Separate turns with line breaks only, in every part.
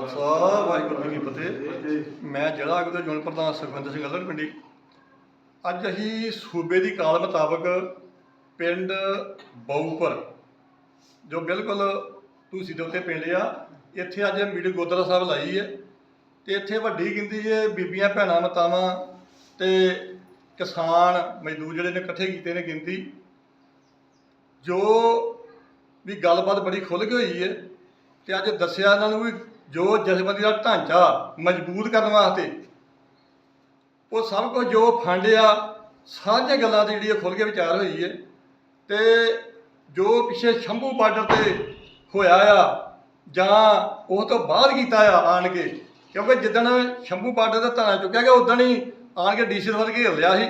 ਖਾਲਸਾ, ਵਾਹਿਗੁਰੂ ਜੀ ਕੀ ਫਤਿਹ। ਮੈਂ ਜ਼ਿਲ੍ਹਾ ਆਗੂ ਦਾ ਜੋਨ ਪ੍ਰਧਾਨ ਸੁਖਵਿੰਦਰ ਸਿੰਘ ਅੱਲੜ ਪਿੰਡੀ। ਅੱਜ ਅਸੀਂ ਸੂਬੇ ਦੀ ਕਾਲ ਮੁਤਾਬਕ ਪਿੰਡ ਬਾਊਪਰ ਜੋ ਬਿਲਕੁਲ ਤੁਸੀਂ ਦੇ ਉੱਤੇ ਪਿੰਡ ਆ, ਇੱਥੇ ਅੱਜ ਮੀਟਿੰਗ ਗੋਦਰਾ ਸਾਹਿਬ ਲਾਈ ਹੈ ਤੇ ਇੱਥੇ ਵੱਡੀ ਗਿਣਤੀ 'ਚ ਬੀਬੀਆਂ, ਭੈਣਾਂ, ਮਤਾਵਾਂ ਤੇ ਕਿਸਾਨ ਮਜ਼ਦੂਰ ਜਿਹੜੇ ਨੇ ਇਕੱਠੇ ਕੀਤੇ ਨੇ ਗਿਣਤੀ। ਜੋ ਵੀ ਗੱਲਬਾਤ ਬੜੀ ਖੁੱਲ੍ਹ ਕੇ ਹੋਈ ਹੈ ਤੇ ਅੱਜ ਦੱਸਿਆ ਇਹਨਾਂ ਨੂੰ ਵੀ ਜੋ ਜਥੇਬੰਦੀ ਦਾ ਢਾਂਚਾ ਮਜ਼ਬੂਤ ਕਰਨ ਵਾਸਤੇ, ਉਹ ਸਭ ਕੁਝ ਜੋ ਫੰਡ ਆ, ਸਾਰੀਆਂ ਗੱਲਾਂ ਦੀ ਜਿਹੜੀ ਇਹ ਖੁੱਲ੍ਹ ਕੇ ਵਿਚਾਰ ਹੋਈ ਹੈ। ਤੇ ਜੋ ਪਿੱਛੇ ਸ਼ੰਭੂ ਬਾਰਡਰ ਤੇ ਹੋਇਆ ਆ, ਜਾਂ ਉਹ ਤੋਂ ਬਾਅਦ ਕੀਤਾ ਆ ਆਣ ਕੇ, ਕਿਉਂਕਿ ਜਿੱਦਣ ਸ਼ੰਭੂ ਬਾਰਡਰ ਦਾ ਧਾਣਾ ਚੁੱਕਿਆ ਗਿਆ ਉਦਣ ਹੀ ਆਣ ਕੇ ਡੀਸੀ ਦਫ਼ਤਰ ਘੇਰ ਲਿਆ ਸੀ।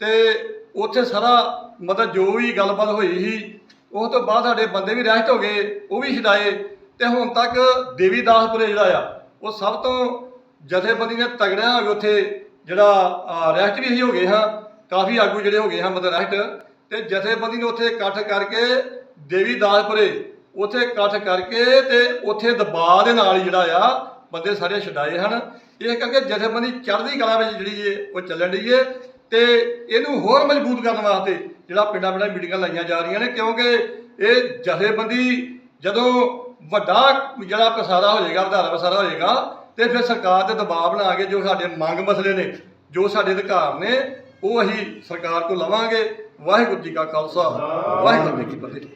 ਤੇ ਉੱਥੇ ਸਾਰਾ ਮਤਲਬ ਜੋ ਵੀ ਗੱਲਬਾਤ ਹੋਈ ਸੀ, ਉਸ ਤੋਂ ਬਾਅਦ ਸਾਡੇ ਬੰਦੇ ਵੀ ਰਹਿਤ ਹੋ ਗਏ, ਉਹ ਵੀ ਛਡਾਏ। ਤੇ ਹੁਣ ਤੱਕ ਦੇਵੀਦਾਸਪੁਰੇ ਜਿਹੜਾ ਆ, ਉਹ ਸਭ ਤੋਂ ਜਥੇਬੰਦੀ ਨੇ ਤਗੜਿਆ ਹੋ ਗਏ ਉੱਥੇ ਜਿਹੜਾ ਰੈਸਟ ਵੀ ਅਸੀਂ ਹੋ ਗਏ ਹਾਂ, ਕਾਫੀ ਆਗੂ ਜਿਹੜੇ ਹੋ ਗਏ ਹਾਂ ਮਤਲਬ ਰੈਸਟ ਤੇ ਜਥੇਬੰਦੀ ਨੇ ਉੱਥੇ ਇਕੱਠ ਕਰਕੇ ਦੇਵੀਦਾਸਪੁਰੇ ਉੱਥੇ ਇਕੱਠ ਕਰਕੇ ਤੇ ਉੱਥੇ ਦਬਾਅ ਦੇ ਨਾਲ ਹੀ ਜਿਹੜਾ ਆ, ਬੰਦੇ ਸਾਰੇ ਛਡਾਏ ਹਨ। ਇਹ ਕਰਕੇ ਜਥੇਬੰਦੀ ਚੜ੍ਹਦੀ ਕਲਾ ਵਿੱਚ ਜਿਹੜੀ ਏ ਉਹ ਚੱਲਣ ਰਹੀ ਏ ਤੇ ਇਹਨੂੰ ਹੋਰ ਮਜ਼ਬੂਤ ਕਰਨ ਵਾਸਤੇ ਜਿਹੜਾ ਪਿੰਡਾਂ ਪਿੰਡਾਂ ਮੀਟਿੰਗਾਂ ਲਾਈਆਂ ਜਾ ਰਹੀਆਂ ਨੇ ਕਿਉਂਕਿ ਇਹ ਜਥੇਬੰਦੀ ਜਦੋਂ ਵੱਡਾ ਜਿਹੜਾ ਪਸਾਰਾ ਹੋ ਜਾਏਗਾ, ਵਧਾਰਾ ਪਸਾਰਾ ਹੋ ਜਾਏਗਾ, ਤੇ ਫਿਰ ਸਰਕਾਰ ਤੇ ਦਬਾਅ ਬਣਾ ਕੇ ਜੋ ਸਾਡੇ ਮੰਗ ਮਸਲੇ ਨੇ, ਜੋ ਸਾਡੇ ਅਧਿਕਾਰ ਨੇ, ਉਹ ਅਸੀਂ ਸਰਕਾਰ ਤੋਂ ਲਵਾਂਗੇ। ਵਾਹਿਗੁਰੂ ਜੀ ਕਾ ਖਾਲਸਾ, ਵਾਹਿਗੁਰੂ ਜੀ ਕੀ ਫਤਿਹ।